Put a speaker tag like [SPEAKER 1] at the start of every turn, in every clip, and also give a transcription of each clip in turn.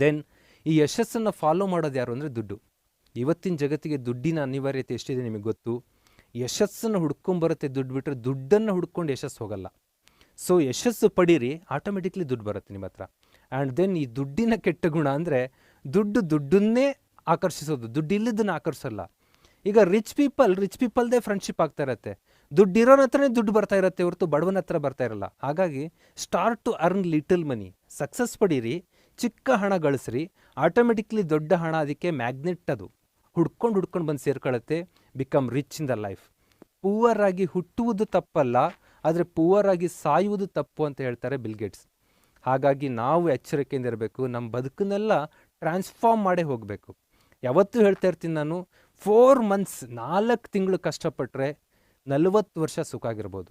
[SPEAKER 1] Then ಈ ಯಶಸ್ಸನ್ನು follow ಮಾಡೋದು ಯಾರು ಅಂದರೆ ದುಡ್ಡು. ಇವತ್ತಿನ ಜಗತ್ತಿಗೆ ದುಡ್ಡಿನ ಅನಿವಾರ್ಯತೆ ಎಷ್ಟಿದೆ ನಿಮಗೆ ಗೊತ್ತು? ಯಶಸ್ಸನ್ನು ಹುಡ್ಕೊಂಬರುತ್ತೆ ದುಡ್ಡು ಬಿಟ್ಟರೆ ದುಡ್ಡನ್ನು ಹುಡ್ಕೊಂಡು ಯಶಸ್ಸು ಹೋಗಲ್ಲ. ಸೊ ಯಶಸ್ಸು ಪಡೀರಿ ಆಟೋಮೆಟಿಕ್ಲಿ ದುಡ್ಡು ಬರುತ್ತೆ ನಿಮ್ಮ ಹತ್ರ. ಆ್ಯಂಡ್ ದೆನ್ ಈ ದುಡ್ಡಿನ ಕೆಟ್ಟ ಗುಣ ಅಂದರೆ ದುಡ್ಡು ದುಡ್ಡನ್ನೇ ಆಕರ್ಷಿಸೋದು, ದುಡ್ಡು ಇಲ್ಲದನ್ನು ಆಕರ್ಷಲ್ಲ ಈಗ ರಿಚ್ ಪೀಪಲ್ ರಿಚ್ ಪೀಪಲ್ದೇ ಫ್ರೆಂಡ್ಶಿಪ್ ಆಗ್ತಾ ಇರತ್ತೆ. ದುಡ್ಡು ಇರೋನ ಹತ್ರನೇ ದುಡ್ಡು ಬರ್ತಾ ಇರತ್ತೆ ಹೊರತು ಬಡವನ ಹತ್ರ ಬರ್ತಾ ಇರಲ್ಲ. ಹಾಗಾಗಿ start to earn little money success ಪಡೀರಿ ಚಿಕ್ಕ ಹಣ ಗಳಿಸ್ರಿ ಆಟೋಮೆಟಿಕ್ಲಿ ದೊಡ್ಡ ಹಣ ಅದಕ್ಕೆ ಮ್ಯಾಗ್ನೆಟ್ ಅದು. ಹುಡ್ಕೊಂಡು ಹುಡ್ಕೊಂಡು ಬಂದು ಸೇರ್ಕೊಳ್ಳುತ್ತೆ become rich in the life poor ಆಗಿ ಹುಟ್ಟುವುದು ತಪ್ಪಲ್ಲ, ಆದರೆ ಪೂವರ್ ಆಗಿ ಸಾಯುವುದು ತಪ್ಪು ಅಂತ ಹೇಳ್ತಾರೆ ಬಿಲ್ಗೇಟ್ಸ್ ಹಾಗಾಗಿ ನಾವು ಎಚ್ಚರಿಕೆಯಿಂದ ಇರಬೇಕು ನಮ್ಮ ಬದುಕನ್ನೆಲ್ಲ ಟ್ರಾನ್ಸ್ಫಾರ್ಮ್ ಮಾಡೇ ಹೋಗಬೇಕು. ಯಾವತ್ತೂ ಹೇಳ್ತಾ ಇರ್ತೀನಿ ನಾನು ಫೋರ್ ಮಂತ್ಸ್ ನಾಲ್ಕು ತಿಂಗಳು ಕಷ್ಟಪಟ್ಟರೆ ನಲವತ್ತು ವರ್ಷ ಸುಖ ಆಗಿರ್ಬೋದು.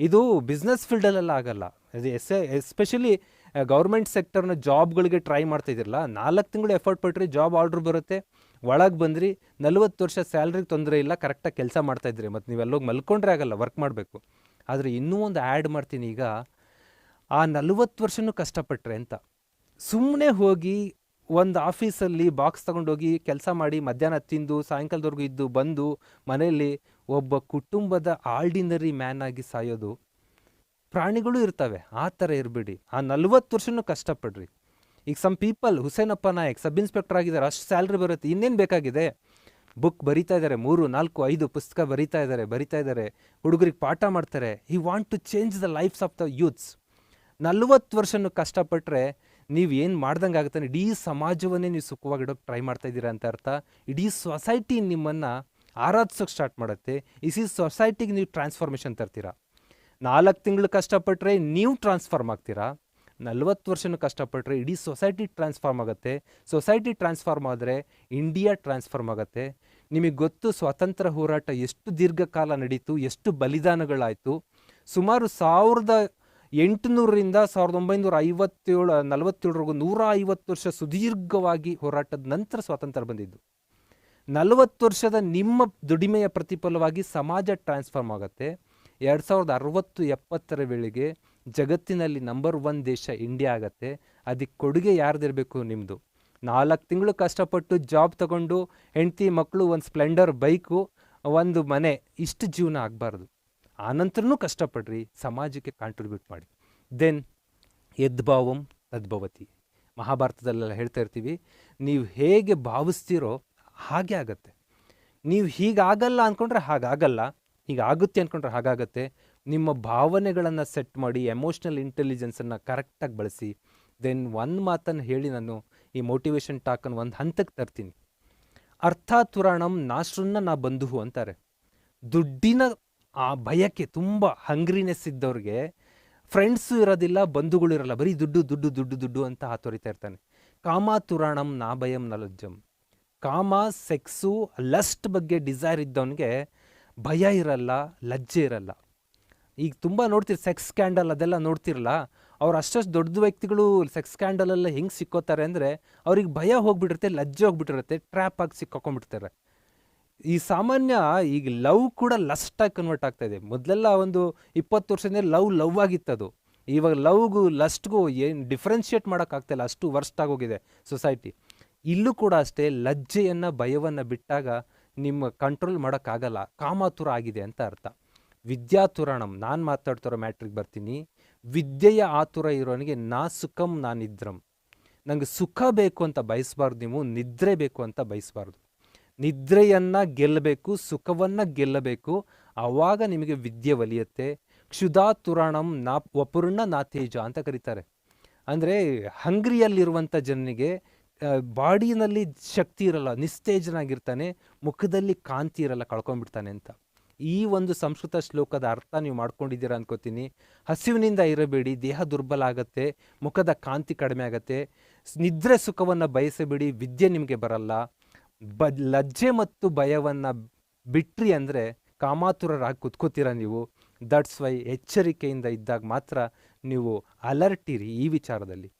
[SPEAKER 1] ಇದು ಬಿಸ್ನೆಸ್ ಫೀಲ್ಡಲ್ಲೆಲ್ಲ ಆಗಲ್ಲ. ಎಸ್ ಎಸ್ಪೆಷಲಿ ಗೌರ್ಮೆಂಟ್ ಸೆಕ್ಟರ್ನ ಜಾಬ್ಗಳಿಗೆ ಟ್ರೈ ಮಾಡ್ತಾ ಇದ್ದಿರಲ್ಲ, ನಾಲ್ಕು ತಿಂಗಳು ಎಫರ್ಟ್ ಪಟ್ರಿ ಜಾಬ್ ಆರ್ಡ್ರ್ ಬರುತ್ತೆ, ಒಳಗೆ ಬಂದ್ರಿ ನಲ್ವತ್ತು ವರ್ಷ ಸ್ಯಾಲ್ರಿಗೆ ತೊಂದರೆ ಇಲ್ಲ ಕರೆಕ್ಟಾಗಿ ಕೆಲಸ ಮಾಡ್ತಾಯಿದ್ರಿ ಮತ್ತು ನೀವೆಲ್ಲೋಗಿ ಮಲ್ಕೊಂಡ್ರೆ ಆಗಲ್ಲ ವರ್ಕ್ ಮಾಡಬೇಕು. ಆದರೆ ಇನ್ನೂ ಒಂದು ಆ್ಯಡ್ ಮಾಡ್ತೀನಿ ಈಗ, ಆ ನಲ್ವತ್ತು ವರ್ಷನೂ ಕಷ್ಟಪಟ್ರೆ ಅಂತ. ಸುಮ್ಮನೆ ಹೋಗಿ ಒಂದು ಆಫೀಸಲ್ಲಿ ಬಾಕ್ಸ್ ತಗೊಂಡೋಗಿ ಕೆಲಸ ಮಾಡಿ, ಮಧ್ಯಾಹ್ನ ತಿಂದು, ಸಾಯಂಕಾಲದವರೆಗೂ ಇದ್ದು, ಬಂದು ಮನೆಯಲ್ಲಿ ಒಬ್ಬ ಕುಟುಂಬದ ಆರ್ಡಿನರಿ ಮ್ಯಾನ್ ಆಗಿ ಸಾಯೋದು ಪ್ರಾಣಿಗಳು ಇರ್ತವೆ. ಆ ಥರ ಇರಬೇಡಿ. ಆ ನಲ್ವತ್ತು ವರ್ಷನೂ ಕಷ್ಟಪಡ್ರಿ. ಈಗ some people Husenappa Nayak sub inspector ಆಗಿದ್ದಾರೆ. ಅಷ್ಟು ಸ್ಯಾಲ್ರಿ ಬರುತ್ತೆ. ಇನ್ನೇನು ಬೇಕಾಗಿದೆ? ಬುಕ್ ಬರಿತಾ ಇದ್ದಾರೆ. ಮೂರು, ನಾಲ್ಕು, ಐದು ಪುಸ್ತಕ ಬರಿತಾ ಇದ್ದಾರೆ ಬರಿತಾ ಇದ್ದಾರೆ. ಹುಡುಗರಿಗೆ ಪಾಠ ಮಾಡ್ತಾರೆ. He want to change the lives of the youths ನಲ್ವತ್ತು ವರ್ಷನೂ ಕಷ್ಟಪಟ್ಟರೆ ನೀವು ಏನು ಮಾಡ್ದಂಗೆ ಆಗುತ್ತೆ ಇಡೀ ಸಮಾಜವನ್ನೇ ನೀವು ಸುಖವಾಗಿಡೋಕೆ ಟ್ರೈ ಮಾಡ್ತಾ ಇದ್ದೀರಾ ಅಂತ ಅರ್ಥ. ಇಡೀ ಸೊಸೈಟಿ ನಿಮ್ಮನ್ನು ಆರಾಧಿಸೋಕೆ ಸ್ಟಾರ್ಟ್ ಮಾಡುತ್ತೆ. ಇಸ್ ಈ ಸೊಸೈಟಿಗೆ ನೀವು ಟ್ರಾನ್ಸ್ಫಾರ್ಮೇಷನ್ ತರ್ತೀರಾ? ನಾಲ್ಕು ತಿಂಗಳು ಕಷ್ಟಪಟ್ಟರೆ ನೀವು ಟ್ರಾನ್ಸ್ಫಾರ್ಮ್ ಆಗ್ತೀರಾ ನಲ್ವತ್ತು ವರ್ಷನೂ ಕಷ್ಟಪಟ್ಟರೆ ಇಡೀ ಸೊಸೈಟಿ ಟ್ರಾನ್ಸ್ಫಾರ್ಮ್ ಆಗುತ್ತೆ. ಸೊಸೈಟಿ ಟ್ರಾನ್ಸ್ಫಾರ್ಮ್ ಆದರೆ ಇಂಡಿಯಾ ಟ್ರಾನ್ಸ್ಫಾರ್ಮ್ ಆಗುತ್ತೆ. ನಿಮಗೆ ಗೊತ್ತು ಸ್ವಾತಂತ್ರ್ಯ ಹೋರಾಟ ಎಷ್ಟು ದೀರ್ಘಕಾಲ ನಡೀತು, ಎಷ್ಟು ಬಲಿದಾನಗಳಾಯಿತು. ಸುಮಾರು ಸಾವಿರದ ಎಂಟುನೂರರಿಂದ ಸಾವಿರದ ಒಂಬೈನೂರ ಐವತ್ತೇಳು, ನಲವತ್ತೇಳರವರೆಗೂ ನೂರ ಐವತ್ತು ವರ್ಷ ಸುದೀರ್ಘವಾಗಿ ಹೋರಾಟದ ನಂತರ ಸ್ವಾತಂತ್ರ್ಯ ಬಂದಿದ್ದು. ನಲವತ್ತು ವರ್ಷದ ನಿಮ್ಮ ದುಡಿಮೆಯ ಪ್ರತಿಫಲವಾಗಿ ಸಮಾಜ ಟ್ರಾನ್ಸ್ಫಾರ್ಮ್ ಆಗುತ್ತೆ. ಎರಡು ಸಾವಿರದ ಅರವತ್ತು ಎಪ್ಪತ್ತರ ವೇಳೆಗೆ ಜಗತ್ತಿನಲ್ಲಿ ನಂಬರ್ ಒನ್ ದೇಶ ಇಂಡಿಯಾ ಆಗತ್ತೆ. ಅದಕ್ಕೆ ಕೊಡುಗೆ ಯಾರ್ದಿರಬೇಕು ನಿಮ್ಮದು ನಾಲ್ಕು ತಿಂಗಳು ಕಷ್ಟಪಟ್ಟು ಜಾಬ್ ತಗೊಂಡು ಹೆಂಡತಿ ಮಕ್ಕಳು ಒಂದು ಸ್ಪ್ಲೆಂಡರ್ ಬೈಕು, ಒಂದು ಮನೆ, ಇಷ್ಟು ಜೀವನ ಆಗಬಾರ್ದು. ಆನಂತರನೂ ಕಷ್ಟಪಡ್ರಿ, ಸಮಾಜಕ್ಕೆ ಕಾಂಟ್ರಿಬ್ಯೂಟ್ ಮಾಡಿ. ದೆನ್ ಯದ್ಭಾವಂ ತದ್ಭವತಿ ಮಹಾಭಾರತದಲ್ಲೆಲ್ಲ ಹೇಳ್ತಾ ಇರ್ತೀವಿ, ನೀವು ಹೇಗೆ ಭಾವಿಸ್ತೀರೋ ಹಾಗೆ ಆಗತ್ತೆ. ನೀವು ಹೀಗಾಗಲ್ಲ ಅಂದ್ಕೊಂಡ್ರೆ ಹಾಗಾಗಲ್ಲ. ಹೀಗಾಗುತ್ತೆ ಅಂದ್ಕೊಂಡ್ರೆ ಹಾಗಾಗತ್ತೆ. ನಿಮ್ಮ ಭಾವನೆಗಳನ್ನು ಸೆಟ್ ಮಾಡಿ ಎಮೋಷ್ನಲ್ ಇಂಟೆಲಿಜೆನ್ಸನ್ನು ಕರೆಕ್ಟಾಗಿ ಬಳಸಿ ದೆನ್ ಒಂದು ಮಾತನ್ನು ಹೇಳಿ ನಾನು ಈ ಮೋಟಿವೇಶನ್ ಟಾಕನ್ನು ಒಂದು ಹಂತಕ್ಕೆ ತರ್ತೀನಿ. ಅರ್ಥಾತುರಾಣಂ ನಾಶ್ರನ್ನ ನಾ ಬಂಧು ಅಂತಾರೆ. ದುಡ್ಡಿನ ಆ ಭಯಕ್ಕೆ ತುಂಬ ಹಂಗ್ರಿನೆಸ್ ಇದ್ದವ್ರಿಗೆ ಫ್ರೆಂಡ್ಸು ಇರೋದಿಲ್ಲ, ಬಂಧುಗಳು ಇರಲ್ಲ, ಬರೀ ದುಡ್ಡು ದುಡ್ಡು ದುಡ್ಡು ದುಡ್ಡು ಅಂತ ಹಾತೊರಿತಾ ಇರ್ತಾನೆ. ಕಾಮಾತುರಾಣಂ ನಾ ಭಯಂ ನಲಜ್ಜಂ. ಕಾಮ ಸೆಕ್ಸು ಲಸ್ಟ್ ಬಗ್ಗೆ ಡಿಸೈರ್ ಇದ್ದವನಿಗೆ ಭಯ ಇರಲ್ಲ, ಲಜ್ಜೆ ಇರಲ್ಲ. ಈಗ ತುಂಬ ನೋಡ್ತೀರಿ ಸೆಕ್ಸ್ ಸ್ಕ್ಯಾಂಡಲ್ ಅದೆಲ್ಲ ನೋಡ್ತಿರಲ್ಲ ಅವ್ರು ಅಷ್ಟಷ್ಟು ದೊಡ್ಡ ವ್ಯಕ್ತಿಗಳು ಸೆಕ್ಸ್ ಸ್ಕ್ಯಾಂಡಲೆಲ್ಲ ಹೆಂಗೆ ಸಿಕ್ಕೋತಾರೆ ಅಂದರೆ ಅವ್ರಿಗೆ ಭಯ ಹೋಗ್ಬಿಟ್ಟಿರುತ್ತೆ, ಲಜ್ಜೆ ಹೋಗ್ಬಿಟ್ಟಿರುತ್ತೆ ಟ್ರ್ಯಾಪ್ ಆಗಿ ಸಿಕ್ಕಾಕೊಂಡ್ಬಿಡ್ತಾರೆ. ಈ ಸಾಮಾನ್ಯ ಈಗ ಲವ್ ಕೂಡ ಲಸ್ಟಾಗಿ ಕನ್ವರ್ಟ್ ಆಗ್ತಾ ಇದೆ. ಮೊದಲೆಲ್ಲ ಒಂದು ಇಪ್ಪತ್ತು ವರ್ಷದಿಂದ ಲವ್ ಲವ್ ಆಗಿತ್ತದು. ಇವಾಗ ಲವ್ಗೂ ಲಸ್ಟ್ಗೂ ಏನು ಡಿಫ್ರೆನ್ಷಿಯೇಟ್ ಮಾಡೋಕ್ಕಾಗ್ತಾಯಿಲ್ಲ ಅಷ್ಟು ವರ್ಸ್ಟ್ ಆಗೋಗಿದೆ ಸೊಸೈಟಿ ಇಲ್ಲೂ ಕೂಡ ಅಷ್ಟೇ ಲಜ್ಜೆಯನ್ನು, ಭಯವನ್ನು ಬಿಟ್ಟಾಗ ನಿಮ್ಮ ಕಂಟ್ರೋಲ್ ಮಾಡೋಕ್ಕಾಗಲ್ಲ, ಕಾಮಾತುರ ಆಗಿದೆ ಅಂತ ಅರ್ಥ. ವಿದ್ಯಾತುರಾಣಂ, ನಾನು ಮಾತಾಡ್ತಿರೋ ಮ್ಯಾಟ್ರಿಗೆ ಬರ್ತೀನಿ. ವಿದ್ಯೆಯ ಆತುರ ಇರೋನಿಗೆ ನಾ ಸುಖಂ ನಾನಿದ್ರಂ. ನಂಗೆ ಸುಖ ಬೇಕು ಅಂತ ಬಯಸಬಾರ್ದು ನೀವು, ನಿದ್ರೆ ಬೇಕು ಅಂತ ಬಯಸಬಾರ್ದು. ನಿದ್ರೆಯನ್ನು ಗೆಲ್ಲಬೇಕು, ಸುಖವನ್ನು ಗೆಲ್ಲಬೇಕು, ಆವಾಗ ನಿಮಗೆ ವಿದ್ಯೆ ಒಲಿಯುತ್ತೆ. ಕ್ಷುಧಾತುರಾಣಂ ನಾ, ವಪುರ್ಣ ನಾ ತೇಜ ಅಂತ ಕರೀತಾರೆ. ಅಂದರೆ ಹಂಗ್ರಿಯಲ್ಲಿರುವಂಥ ಜನನಿಗೆ ಬಾಡಿನಲ್ಲಿ ಶಕ್ತಿ ಇರಲ್ಲ, ನಿಸ್ತೇಜನಾಗಿರ್ತಾನೆ, ಮುಖದಲ್ಲಿ ಕಾಂತಿ ಇರಲ್ಲ, ಕಳ್ಕೊಂಡ್ಬಿಡ್ತಾನೆ ಅಂತ. ಈ ಒಂದು ಸಂಸ್ಕೃತ ಶ್ಲೋಕದ ಅರ್ಥ ನೀವು ಮಾಡ್ಕೊಂಡಿದ್ದೀರಾ ಅನ್ಕೋತೀನಿ. ಹಸಿವಿನಿಂದ ಇರಬೇಡಿ, ದೇಹ ದುರ್ಬಲ ಆಗತ್ತೆ, ಮುಖದ ಕಾಂತಿ ಕಡಿಮೆ ಆಗತ್ತೆ, ನಿದ್ರೆ ಸುಖವನ್ನು ಬಯಸಬೇಡಿ, ವಿದ್ಯೆ ನಿಮಗೆ ಬರಲ್ಲ. ಬ, ಲಜ್ಜೆ ಮತ್ತು ಭಯವನ್ನು ಬಿಟ್ರಿ ಅಂದರೆ ಕಾಮಾತುರರಾಗಿ ಕುತ್ಕೋತೀರ ನೀವು? ದಟ್ಸ್ ವೈ ಎಚ್ಚರಿಕೆಯಿಂದ ಇದ್ದಾಗ ಮಾತ್ರ ನೀವು ಅಲರ್ಟ್ ಇರಿ ಈ ವಿಚಾರದಲ್ಲಿ.